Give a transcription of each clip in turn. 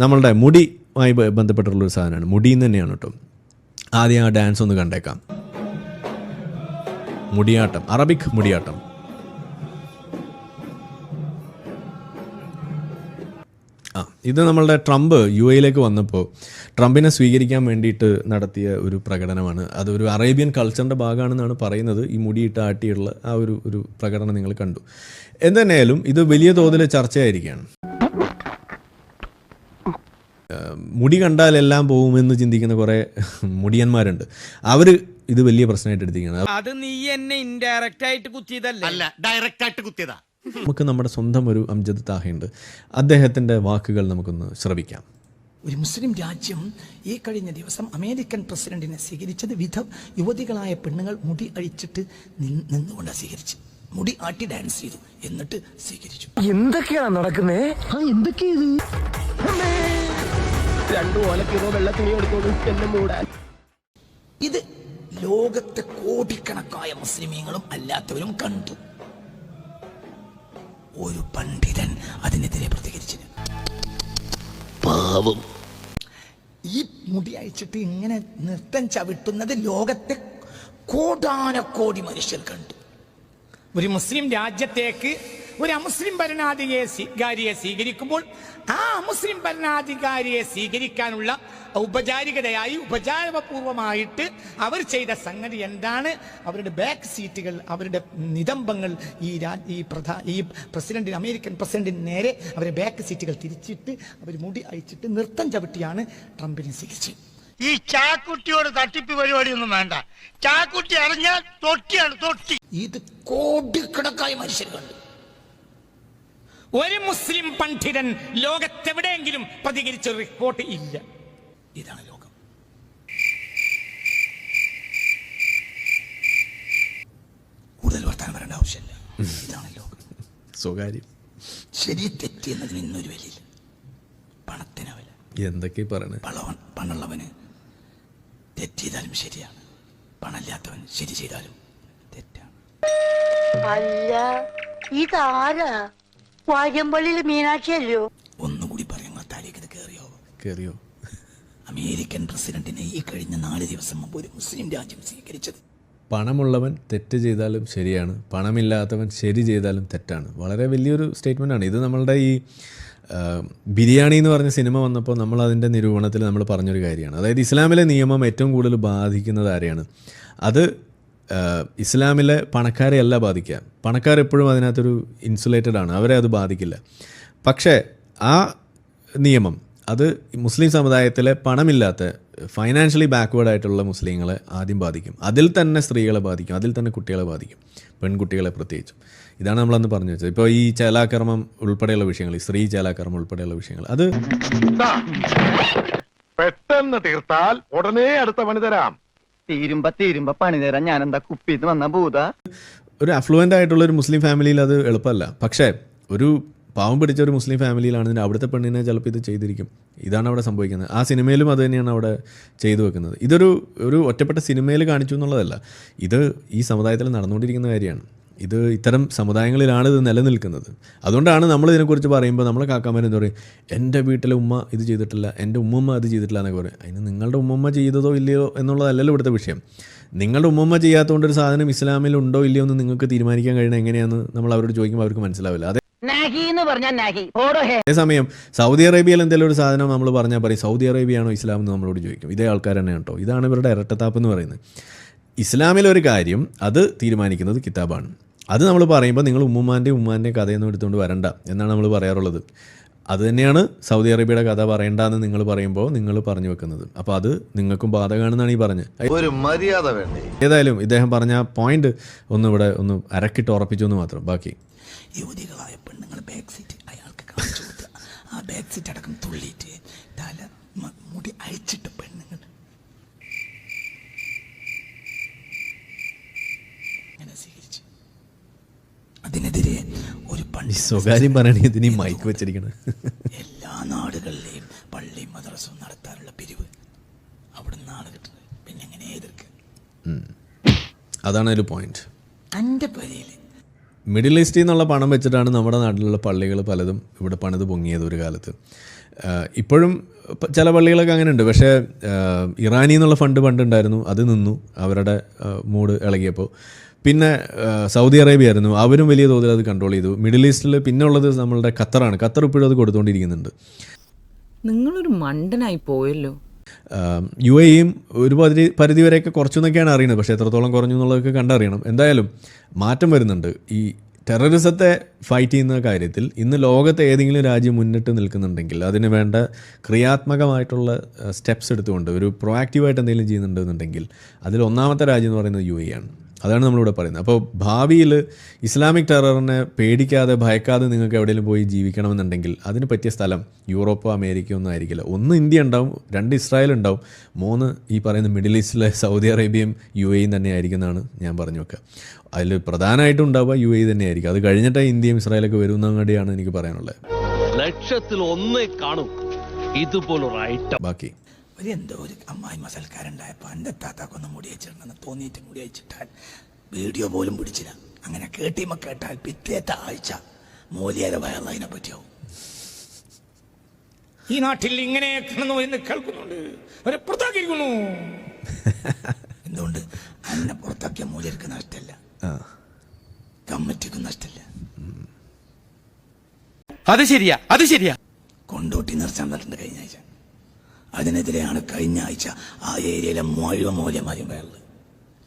നമ്മളുടെ മുടിയുമായി ബന്ധപ്പെട്ടുള്ള ഒരു സാധനമാണ്. മുടിയിൽ നിന്ന് തന്നെയാണ് കേട്ടോ ആദ്യം ആ ഡാൻസ് ഒന്ന് കണ്ടേക്കാം. മുടിയാട്ടം. അറബിക് മുടിയാട്ടം. ആ ഇത് നമ്മളുടെ ട്രംപ് യു എയിലേക്ക് വന്നപ്പോൾ ട്രംപിനെ സ്വീകരിക്കാൻ വേണ്ടിയിട്ട് നടത്തിയ ഒരു പ്രകടനമാണ്. അതൊരു അറേബ്യൻ കൾച്ചറിന്റെ ഭാഗമാണെന്നാണ് പറയുന്നത്. ഈ മുടിയിട്ട് ആട്ടിയുള്ള ആ ഒരു ഒരു പ്രകടനം നിങ്ങൾ കണ്ടു. എന്തായാലും ഇത് വലിയ തോതിൽ ചർച്ചയായിരിക്കുകയാണ്. മുടി കണ്ടാൽ എല്ലാം പോകുമെന്ന് ചിന്തിക്കുന്ന കുറേ മുടിയന്മാരുണ്ട്. അവർ ഇത് വലിയ പ്രശ്നമായിട്ട് എടുത്തിരിക്കുകയാണ്. അത് നീ എന്നെ ഇൻഡയറക്റ്റ് ആയിട്ട് കുത്തിയതല്ല? അല്ല ഡയറക്റ്റ് ആയിട്ട് കുത്തിയതാ. നമുക്ക് നമ്മുടെ സ്വന്തം ഒരു അംജദ് താഹയുണ്ട്. അദ്ദേഹത്തിന്റെ വാക്കുകൾ നമുക്കൊന്ന് ശ്രവിക്കാം. ഒരു മുസ്ലിം രാജ്യം ഈ കഴിഞ്ഞ ദിവസം അമേരിക്കൻ പ്രസിഡന്റിനെ സ്വീകരിച്ചത് വിധ യുവതികളായ പെണ്ണുങ്ങൾ മുടി അഴിച്ചിട്ട് നിന്ന് നിന്നുകൊണ്ട് സ്വീകരിച്ചു. മുടി ആട്ടി ഡാൻസ് ചെയ്തു. എന്നിട്ട് സ്വീകരിച്ചു. എന്തൊക്കെയാണ് നടക്കുന്നത് രണ്ടു ഓലക്കിതോ വെള്ള തുണി എടുത്തോളൂ എന്നെ മൂടാൻ. ഇത് ലോകത്തെ കോടിക്കണക്കായ മുസ്ലിമീങ്ങളും അല്ലാത്തവരും കണ്ടു. ഒരു പണ്ഡിതൻ അതിനെതിരെ പ്രതികരിച്ചു പാവം. ഈ മുടി അയച്ചിട്ട് ഇങ്ങനെ നൃത്തം ചവിട്ടുന്നത് ലോകത്തെ കോടാനക്കോടി മനുഷ്യർ കണ്ടു. ഒരു മുസ്ലിം രാജ്യത്തേക്ക് ഒരു അമുസ്ലിം ഭരണാധികാരിയെ സ്വീകരിക്കുമ്പോൾ ആ അമുസ്ലിം ഭരണാധികാരിയെ സ്വീകരിക്കാനുള്ള ഔപചാരികതയായി ഉപചാരപൂർവമായിട്ട് അവർ ചെയ്ത സംഗതി എന്താണ്? അവരുടെ ബാക്ക് സീറ്റുകൾ അവരുടെ നിതംബങ്ങൾ ഈ രാ ഈ പ്രധാ ഈ പ്രസിഡന്റിന് അമേരിക്കൻ പ്രസിഡന്റിന് നേരെ അവരെ ബാക്ക് സീറ്റുകൾ തിരിച്ചിട്ട് അവർ മുടി അയച്ചിട്ട് നൃത്തം ചവിട്ടിയാണ് ട്രംപിനെ സ്വീകരിച്ചത്. ഈ ചാക്കുട്ടിയോട് തട്ടിപ്പ് പരിപാടിയൊന്നും വേണ്ട. ചാക്കുട്ടി അറിഞ്ഞാൽ തൊട്ടിയാണ് തൊട്ടി. ഇത് കോടിക്കണക്കായ മനുഷ്യരുണ്ട്. ഒരു മുസ്ലിം പണ്ഡിതൻ ലോകത്തെവിടെയെങ്കിലും പ്രതികരിച്ച റിപ്പോർട്ട് ഇല്ല. ഇതാണ് ലോകം. കൂടുതൽ വർത്തമാനം വരേണ്ട ആവശ്യമില്ല. ഇതാണ് ലോകം. സ്വകാര്യം. ശരി തെറ്റി എന്നതിന് ഇന്നൊരു വിലയില്ല. പണത്തിന് വില. എന്തൊക്കെ പറയണ? പണവൻ പണമുള്ളവന് തെറ്റ് ചെയ്താലും ശരിയാണ്. പണമില്ലാത്തവൻ ശരി ചെയ്താലും തെറ്റാണ്. അല്ല ഇതാരാ? വാര്യമ്പള്ളിയിലെ മീനാക്ഷി അല്ലയോ ഒന്നുകൂടി പറയുമ്പോ താലേക്ക് കേറിയോ? കയറിയോ അമേരിക്കൻ പ്രസിഡന്റിനെ ഈ കഴിഞ്ഞ നാല് ദിവസം മുമ്പ് ഒരു മുസ്ലിം രാജ്യം സ്വീകരിച്ചത്. പണമുള്ളവൻ തെറ്റ് ചെയ്താലും ശരിയാണ്. പണമില്ലാത്തവൻ ശരി ചെയ്താലും തെറ്റാണ്. വളരെ വലിയൊരു സ്റ്റേറ്റ്മെന്റാണ് ഇത് നമ്മളുടെ ഈ ബിരിയാണി എന്ന് പറഞ്ഞ സിനിമ വന്നപ്പോൾ നമ്മൾ അതിന്റെ നിരൂപണത്തിൽ നമ്മൾ പറഞ്ഞൊരു കാര്യമാണ്. അതായത് ഇസ്ലാമിലെ നിയമം ഏറ്റവും കൂടുതൽ ബാധിക്കുന്നത് ആരെയാണ്? അത് ഇസ്ലാമിലെ പണക്കാരെ അല്ല ബാധിക്കുക. പണക്കാർ എപ്പോഴും അതിനകത്തൊരു ഇൻസുലേറ്റഡ് ആണ്. അവരെ അത് ബാധിക്കില്ല. പക്ഷേ ആ നിയമം അത് മുസ്ലിം സമുദായത്തിലെ പണമില്ലാത്ത ഫൈനാൻഷ്യലി ബാക്ക്വേഡ് ആയിട്ടുള്ള മുസ്ലിങ്ങളെ ആദ്യം ബാധിക്കും. അതിൽ തന്നെ സ്ത്രീകളെ ബാധിക്കും. അതിൽ തന്നെ കുട്ടികളെ ബാധിക്കും. പെൺകുട്ടികളെ പ്രത്യേകിച്ചും. ഇതാണ് നമ്മളന്ന് പറഞ്ഞു വെച്ചത്. ഇപ്പോൾ ഈ ചേലാകർമ്മം ഉൾപ്പെടെയുള്ള വിഷയങ്ങൾ ഈ സ്ത്രീ ചേലാകർമ്മം ഉൾപ്പെടെയുള്ള വിഷയങ്ങൾ അത് പെട്ടെന്ന് തീർത്താൽ ഉടനെ അടുത്ത പണി തരാം തീരുമ്പ തീരുമ്പ പണി തരാൻ ഞാൻ എന്താ കുപ്പിന്ന് വന്ന ഭൂത? ഒരു അഫ്ലുവന്റ് ആയിട്ടുള്ള ഒരു മുസ്ലിം ഫാമിലിയിൽ അത് എളുപ്പമല്ല. പക്ഷേ ഒരു പാവം പിടിച്ച ഒരു മുസ്ലിം ഫാമിലിയിലാണെങ്കിൽ അവിടുത്തെ പെണ്ണിനെ ചിലപ്പോൾ ഇത് ചെയ്തിരിക്കും. ഇതാണ് അവിടെ സംഭവിക്കുന്നത്. ആ സിനിമയിലും അത് തന്നെയാണ് അവിടെ ചെയ്തു വെക്കുന്നത്. ഇതൊരു ഒരു ഒറ്റപ്പെട്ട സിനിമയിൽ കാണിച്ചു എന്നുള്ളതല്ല. ഇത് ഈ സമുദായത്തിൽ നടന്നുകൊണ്ടിരിക്കുന്ന കാര്യമാണ്. ഇത് ഇത്തരം സമുദായങ്ങളിലാണ് ഇത് നിലനിൽക്കുന്നത്. അതുകൊണ്ടാണ് നമ്മൾ ഇതിനെക്കുറിച്ച് പറയുമ്പോൾ നമ്മളെ കാക്കാമാർ എന്താ പറയും? എന്റെ വീട്ടിലെ ഉമ്മ ഇത് ചെയ്തിട്ടില്ല എന്റെ ഉമ്മമ്മ അത് ചെയ്തിട്ടില്ല എന്നൊക്കെ പറയും. അതിന് നിങ്ങളുടെ ഉമ്മമ്മ ചെയ്തതോ ഇല്ലയോ എന്നുള്ളതല്ലല്ലോ ഇവിടുത്തെ വിഷയം. നിങ്ങളുടെ ഉമ്മമ്മ ചെയ്യാത്തതുകൊണ്ട് ഒരു സാധനം ഇസ്ലാമിൽ ഉണ്ടോ ഇല്ലയോ എന്ന് നിങ്ങൾക്ക് തീരുമാനിക്കാൻ കഴിയണം എങ്ങനെയാന്ന് നമ്മൾ അവരോട് ചോദിക്കുമ്പോൾ അവർക്ക് മനസ്സിലാവില്ല. അതെ അതേസമയം സൗദി അറേബ്യയിൽ എന്തെങ്കിലും ഒരു സാധനം നമ്മൾ പറഞ്ഞാൽ പറയും സൗദി അറേബ്യയാണോ ഇസ്ലാം എന്ന് നമ്മളോട് ചോദിക്കും. ഇതേ ആൾക്കാർ തന്നെ കേട്ടോ. ഇതാണ് ഇവരുടെ ഇരട്ടത്താപ്പ് എന്ന് പറയുന്നത് ഇസ്ലാമിലൊരു കാര്യം അത് തീരുമാനിക്കുന്നത് കിതാബാണ്. അത് നമ്മൾ പറയുമ്പോൾ നിങ്ങൾ ഉമ്മുമാന്റെ ഉമ്മാന്റെ കഥയൊന്നും എടുത്തുകൊണ്ട് വരണ്ട എന്നാണ് നമ്മൾ പറയാറുള്ളത്. അത് തന്നെയാണ് സൗദി അറേബ്യയുടെ കഥ പറയണ്ടെന്ന് നിങ്ങൾ പറയുമ്പോൾ നിങ്ങൾ പറഞ്ഞു വെക്കുന്നത്. അപ്പോൾ അത് നിങ്ങൾക്കും ബാധകമാണെന്നാണ് ഈ പറഞ്ഞത്. ഒരു മര്യാദ വേണ്ടേ? ഏതായാലും ഇദ്ദേഹം പറഞ്ഞ പോയിന്റ് ഒന്ന് ഇവിടെ ഒന്ന് അരക്കിട്ട് ഉറപ്പിച്ചു എന്ന് മാത്രം. ബാക്കി. യുവതികളായ പെണ്ണുങ്ങൾ ബാക്ക് സീറ്റ് അയാൾക്ക് കാണിച്ചു കൊടുത്ത ആ ബാക്ക് സീറ്റ് അടക്കം തുള്ളിയിട്ട് തല മുടി അഴിച്ചിട്ട് പെണ്ണുങ്ങൾ. അങ്ങനെ സ്വീകരിച്ചു. പണ്ഡിത സ്വകാര്യം പറയണേ ഇതിന് മൈക്ക് വെച്ചിരിക്കണം എല്ലാ നാടുകളിലെയും പള്ളി മദ്രസും നടത്താനുള്ള പിരിവ് അവിടെ നിന്നാണ് കിട്ടുന്നത്. പിന്നെ എങ്ങനെ എതിർക്കുക അതാണ് ഒരു പോയിന്റ് എന്റെ പരിയിൽ മിഡിൽ ഈസ്റ്റിൽ നിന്നുള്ള പണം വെച്ചിട്ടാണ് നമ്മുടെ നാട്ടിലുള്ള പള്ളികൾ പലതും ഇവിടെ പണിത് പൊങ്ങിയത് ഒരു കാലത്ത്. ഇപ്പോഴും ചില പള്ളികളൊക്കെ അങ്ങനെ ഉണ്ട് പക്ഷേ ഇറാനിന്നുള്ള ഇറാനിൽ നിന്നുള്ള ഫണ്ട് പണ്ടുണ്ടായിരുന്നു. അത് നിന്നു. അവരുടെ മൂഡ് ഇളകിയപ്പോൾ. പിന്നെ സൗദി അറേബ്യ ആയിരുന്നു. അവരും വലിയ തോതിൽ അത് കൺട്രോൾ ചെയ്തു. മിഡിൽ ഈസ്റ്റിൽ പിന്നെ ഉള്ളത് നമ്മളുടെ ഖത്തറാണ്. ഖത്തർ ഇപ്പോഴും അത് കൊടുത്തുകൊണ്ടിരിക്കുന്നുണ്ട് നിങ്ങളൊരു മണ്ടനായി പോയല്ലോ. യു എയും ഒരു പരിധി പരിധി വരെയൊക്കെ കുറച്ചെന്നൊക്കെയാണ് അറിയുന്നത്. പക്ഷേ എത്രത്തോളം കുറഞ്ഞു എന്നുള്ളതൊക്കെ കണ്ടറിയണം. എന്തായാലും മാറ്റം വരുന്നുണ്ട്. ഈ ടെററിസത്തെ ഫൈറ്റ് ചെയ്യുന്ന കാര്യത്തിൽ ഇന്ന് ലോകത്തെ ഏതെങ്കിലും രാജ്യം മുന്നിട്ട് നിൽക്കുന്നുണ്ടെങ്കിൽ അതിന് വേണ്ട ക്രിയാത്മകമായിട്ടുള്ള സ്റ്റെപ്സ് എടുത്തുകൊണ്ട് ഒരു പ്രൊആക്റ്റീവായിട്ട് എന്തെങ്കിലും ചെയ്യുന്നുണ്ടെന്നുണ്ടെങ്കിൽ അതിൽ ഒന്നാമത്തെ രാജ്യം എന്ന് പറയുന്നത് യു എ ആണ്. അതാണ് നമ്മളിവിടെ പറയുന്നത്. അപ്പോൾ ഭാവിയിൽ ഇസ്ലാമിക് ടെററിനെ പേടിക്കാതെ ഭയക്കാതെ നിങ്ങൾക്ക് എവിടെയെങ്കിലും പോയി ജീവിക്കണമെന്നുണ്ടെങ്കിൽ അതിന് പറ്റിയ സ്ഥലം യൂറോപ്പ് അമേരിക്ക ഒന്നും ആയിരിക്കില്ല. ഒന്ന് ഇന്ത്യ ഉണ്ടാവും രണ്ട് ഇസ്രായേൽ ഉണ്ടാവും മൂന്ന് ഈ പറയുന്ന മിഡിൽ ഈസ്റ്റിലെ സൗദി അറേബ്യയും യു എയും തന്നെ ആയിരിക്കുന്നതാണ് ഞാൻ പറഞ്ഞു വെക്കുക. അതിൽ പ്രധാനമായിട്ടും ഉണ്ടാവുക യു എ തന്നെയായിരിക്കും അത് കഴിഞ്ഞിട്ടേ ഇന്ത്യയും ഇസ്രായേലൊക്കെ വരുന്നങ്ങടിയാണ് എനിക്ക് പറയാനുള്ളത്. ലക്ഷത്തിൽ ഒന്നേ കാണും. ഇതുപോലൊരു ഐറ്റം ബാക്കി. ഒരു എന്തോ ഒരു അമ്മായി മസൽക്കാരുണ്ടായപ്പോൾ എന്റെ താത്താക്കൊന്ന് മുടി വെച്ചിട്ടുണ്ടെന്ന് തോന്നിയിട്ട് മുടി വെച്ചിട്ടാൽ വീഡിയോ പോലും പിടിച്ചില്ല. അങ്ങനെ കേട്ടിമ കേട്ടാൽ പിറ്റേത്തെ ആഴ്ച മൂലിയര വയറിനെ പറ്റിയാവും. ഈ നാട്ടിൽ ഇങ്ങനെ കാണുന്നു എന്ന് കേൾക്കുന്നുണ്ട്. അവരെ പുറത്താക്കിയിരിക്കുന്നു. എന്തുകൊണ്ട്? അന്നെ പുറത്താക്കിയ മൂല്യർക്ക് നഷ്ടമല്ല കമ്മിറ്റിക്കും നഷ്ടമല്ല അത് ശരിയാ അത് ശരിയാ. കൊണ്ടോട്ടി നിർച്ചാൻ തന്നിട്ടുണ്ട് കഴിഞ്ഞ ആഴ്ച. അതിനെതിരെയാണ് കഴിഞ്ഞ ആഴ്ച ആ ഏരിയയിലെ മുഴുവൻ മൂല്യമായി വേറെ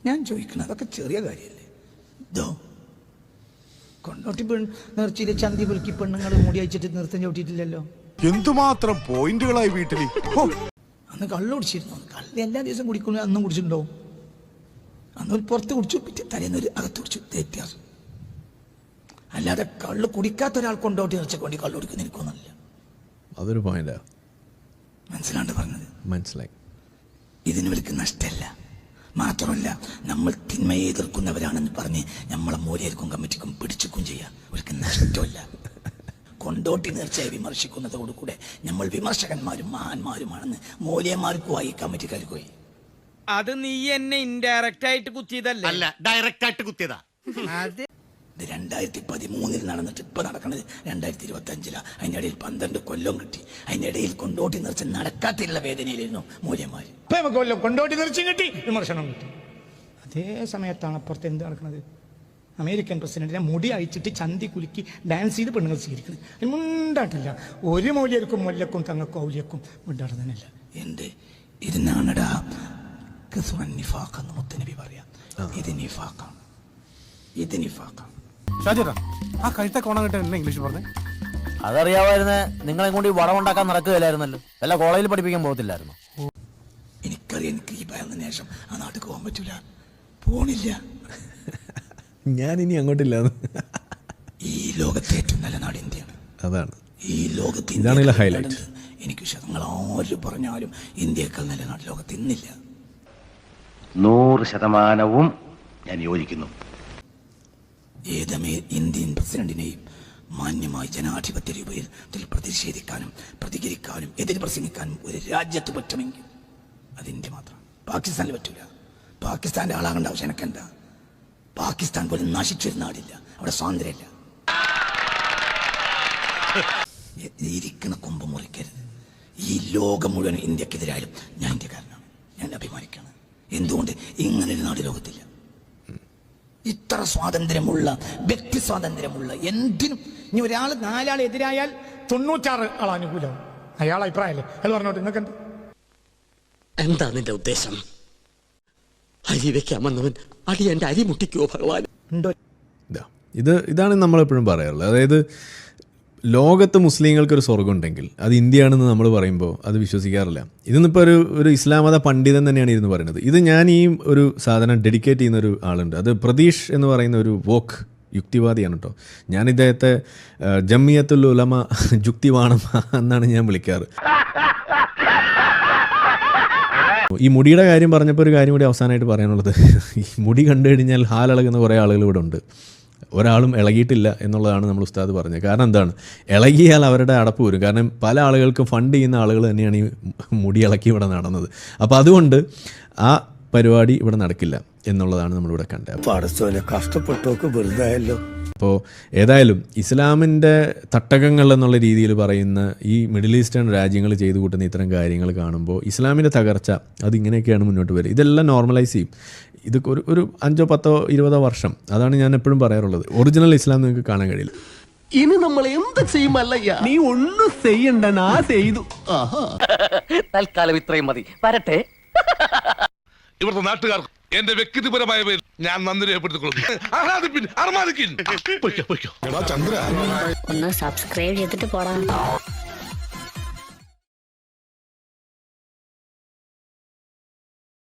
ഞാൻ ചോദിക്കണം അതൊക്കെ ചെറിയ കാര്യമല്ലേ? ഇതോ കൊണ്ടോട്ടി പെൺ നിർച്ചിയിലെ ചന്തി പുലുക്കി പെണ്ണുങ്ങൾ മുടി അയച്ചിട്ട് നിർത്തം ചവിട്ടിയിട്ടില്ലല്ലോ? എന്തുമാത്രം പോയിന്റുകളായി വീട്ടിൽ? അന്ന് കള്ളു കുടിച്ചിരുന്നു. കള്ള് എല്ലാ ദിവസവും കുടിക്കുന്നു അന്നും കുടിച്ചിട്ടുണ്ടോ? അന്ന് ഒരു പുറത്ത് കുടിച്ചു പിറ്റേ തലേന്ന് ഒരു അകത്ത് കുടിച്ചു. വ്യത്യാസം. അല്ലാതെ കള്ള് കുടിക്കാത്ത ഒരാൾ കൊണ്ടോട്ടി നിർച്ചക്കൊണ്ടി കള്ളു കുടിക്കുന്ന എനിക്കൊന്നുമില്ല. അതൊരു പോയിന്റാണ് മനസ്സിലാണ്ട് പറഞ്ഞത്. മനസ്സിലായി. ഇതിന് ഇവർക്ക് നഷ്ടമല്ല മാത്രമല്ല നമ്മൾ തിന്മയെ എതിർക്കുന്നവരാണെന്ന് പറഞ്ഞ് നമ്മളെ മൂലയർക്കും കമ്മിറ്റിക്കും പിടിച്ചുക്കും ചെയ്യാം. അവർക്ക് നഷ്ടമല്ല. കൊണ്ടോട്ടി നേർച്ചയെ വിമർശിക്കുന്നതോടുകൂടെ നമ്മൾ വിമർശകന്മാരും മഹാന്മാരുമാണെന്ന് മൂല്യന്മാർക്കുമായി കമ്മിറ്റിക്കാർക്കുമായി അത് നീ എന്നെ ഇൻഡയറക്റ്റ് ആയിട്ട് കുത്തിയതല്ല? അല്ല ഡയറക്റ്റ് ആയിട്ട് കുത്തിയതാ. ഇത് രണ്ടായിരത്തി പതിമൂന്നിൽ നടന്നിട്ട് ഇപ്പോൾ നടക്കുന്നത് രണ്ടായിരത്തി ഇരുപത്തി അഞ്ചിലാണ് അതിന്റെ ഇടയിൽ പന്ത്രണ്ട് കൊല്ലം കിട്ടി. അതിന്റെ ഇടയിൽ കൊണ്ടോട്ടി നിറച്ച് നടക്കാത്തില്ല വേദനയിലായിരുന്നു മൂല്യന്മാര് ഇപ്പം നമുക്ക് കൊല്ലം കൊണ്ടോട്ടി നിർച്ചയും കിട്ടി വിമർശനം കിട്ടി. അതേ സമയത്താണ് അപ്പുറത്ത് എന്ത് നടക്കുന്നത് അമേരിക്കൻ പ്രസിഡന്റിനെ മുടി അഴിച്ചിട്ട് ചന്തി കുലുക്കി ഡാൻസ് ചെയ്ത് പെണ്ണുങ്ങൾ സ്വീകരിക്കുന്നത് അതിന് മുണ്ടാട്ടില്ല ഒരു മൂല്യർക്കും മുല്ലക്കും തങ്ങൾക്കും ഔലിയക്കും മുണ്ടാടുന്നതിനല്ല എന്ത്? ഇതിനാണടാ കസുറൻ നിഫാഖ് എന്ന് മുത്തനബി പറയാം. ഇത് നിഫാഖാണ്. ഇത് നിഫാഖാണ്. ആ കഴുത്ത കോണം കിട്ടാൻ എന്നെ ഇംഗ്ലീഷ് പറഞ്ഞേ? അതറിയാമായിരുന്നേ നിങ്ങളെ കൊണ്ട് വടമുണ്ടാക്കാൻ നടക്കുകയില്ലായിരുന്നല്ലോ വല്ല കോളേജിൽ പഠിപ്പിക്കാൻ പോകത്തില്ലായിരുന്നു? എനിക്കറിയാം എനിക്ക് ഈ ഭയന്ന ശേഷം ആ നാട്ടിൽ പോകാൻ പറ്റൂല. പോണില്ല. ഞാൻ ഇനി അങ്ങോട്ടില്ല ഈ ലോകത്തെ ഏറ്റവും നല്ല നാട് ഇന്ത്യയാണ് അതാണ്. ഈ ലോകത്ത് ഇന്ത്യയേക്കാൾ highlight. എനിക്ക് വിശ്വാസം നിങ്ങൾ ആര് പറഞ്ഞാലും ഇന്ത്യയേക്കാൾ നല്ല നാട് ലോകത്ത് ഇന്നില്ല. നൂറ് ശതമാനവും ഞാൻ യോജിക്കുന്നു. ഏതമേ ഇന്ത്യൻ പ്രസിഡന്റിനെയും മാന്യമായി ജനാധിപത്യ രൂപത്തിൽ പ്രതിഷേധിക്കാനും പ്രതികരിക്കാനും എതിര് പ്രസംഗിക്കാനും ഒരു രാജ്യത്ത് പറ്റുമെങ്കിൽ അത് ഇന്ത്യ മാത്രം. പാകിസ്ഥാനിൽ പറ്റില്ല പാകിസ്ഥാന്റെ ആളാകേണ്ട ആവശ്യം എനിക്കെന്താ? പാകിസ്ഥാൻ പോലും നശിച്ചൊരു നാടില്ല അവിടെ സ്വാതന്ത്ര്യമില്ല. ഇരിക്കുന്ന കൊമ്പ് മുറിക്കരുത്. ഈ ലോകം മുഴുവൻ ഇന്ത്യക്കെതിരായാലും ഞാൻ ഇന്ത്യക്കാരനാണ് ഞാൻ അഭിമാനിക്കാണ്. എന്തുകൊണ്ട് ഇങ്ങനൊരു നാട് ലോകത്തില്ല? ഇത്ര സ്വാതന്ത്ര്യമുള്ള വ്യക്തി സ്വാതന്ത്ര്യമുള്ള എന്തിനും ഇനി ഒരാൾ നാലാൾ എതിരായാൽ തൊണ്ണൂറ്റാറ് ആൾ അനുകൂലവും. അയാൾ അഭിപ്രായമല്ലേ? അയാൾ പറഞ്ഞോട്ടെ നിങ്ങൾക്ക് എന്താ എന്താ നിന്റെ ഉദ്ദേശം? അരി വെക്കാൻ വന്നവൻ അടി എന്റെ അരി മുട്ടിക്കുവോ ഭഗവാൻ? ഉണ്ടോ ഇത് ഇതാണ് നമ്മളെപ്പോഴും പറയാറുള്ളത്. അതായത് ലോകത്ത് മുസ്ലിങ്ങൾക്കൊരു സ്വർഗം ഉണ്ടെങ്കിൽ അത് ഇന്ത്യയാണെന്ന് നമ്മൾ പറയുമ്പോൾ അത് വിശ്വസിക്കാറില്ല. ഇതിന്നിപ്പോൾ ഒരു ഒരു ഇസ്ലാം മത പണ്ഡിതൻ തന്നെയാണ് ഇരുന്ന് പറയുന്നത്. ഇത് ഞാൻ ഈ ഒരു സാധനം ഡെഡിക്കേറ്റ് ചെയ്യുന്ന ഒരു ആളുണ്ട്. അത് പ്രതീഷ് എന്ന് പറയുന്ന ഒരു വോക്ക് യുക്തിവാദിയാണ് കേട്ടോ ഞാൻ ഇദ്ദേഹത്തെ ജമ്മിയത്തുൽ ഉലമ ജുക്തിവാണം എന്നാണ് ഞാൻ വിളിക്കാറ്. ഈ മുടിയുടെ കാര്യം പറഞ്ഞപ്പോൾ ഒരു കാര്യം കൂടി അവസാനമായിട്ട് പറയാനുള്ളത്. ഈ മുടി കണ്ടു കഴിഞ്ഞാൽ ഹാലിളകുന്ന കുറേ ആളുകൾ ഇവിടെ ഉണ്ട്. ഒരാളും ഇളകിയിട്ടില്ല എന്നുള്ളതാണ് നമ്മൾ ഉസ്താദ് പറഞ്ഞത്. കാരണം എന്താണ്? ഇളകിയാൽ അവരുടെ അടപ്പ് വരും. കാരണം പല ആളുകൾക്കും ഫണ്ട് ചെയ്യുന്ന ആളുകൾ തന്നെയാണ് ഈ മുടി ഇളക്കി ഇവിടെ നടന്നത്. അപ്പോൾ അതുകൊണ്ട് ആ പരിപാടി ഇവിടെ നടക്കില്ല എന്നുള്ളതാണ് നമ്മളിവിടെ കണ്ടത്. കഷ്ടപ്പെട്ടോക്ക് വെറുതെ അപ്പോൾ ഏതായാലും ഇസ്ലാമിന്റെ തട്ടകങ്ങൾ എന്നുള്ള രീതിയിൽ പറയുന്ന ഈ മിഡിൽ ഈസ്റ്റേൺ രാജ്യങ്ങൾ ചെയ്തു കൂട്ടുന്ന ഇത്തരം കാര്യങ്ങൾ കാണുമ്പോൾ ഇസ്ലാമിന്റെ തകർച്ച അതിങ്ങനെയൊക്കെയാണ് മുന്നോട്ട് വരിക. ഇതെല്ലാം നോർമലൈസ് ചെയ്യും. ഇത് ഒരു ഒരു അഞ്ചോ പത്തോ ഇരുപതോ വർഷം അതാണ് ഞാൻ എപ്പോഴും പറയാറുള്ളത്. ഒറിജിനൽ ഇസ്ലാം നിങ്ങൾക്ക് കാണാൻ കഴിയില്ല. ഇനി നമ്മൾ എന്ത് ചെയ്യുമല്ലയ്യ? നീ ഒന്നും ചെയ്യണ്ട നാ ചെയ്തു. തൽക്കാലം ഇത്രയും മതി. വരട്ടെ. ഇവിടുത്തെ നാട്ടുകാർക്ക് എന്റെ വ്യക്തിപരമായ പേര് ഞാൻ നന്ദി രേഖപ്പെടുത്തിക്കൊള്ളുന്നു പൊയ്ക്കോ ഒന്ന് സബ്സ്ക്രൈബ് ചെയ്തിട്ട് പോടാ.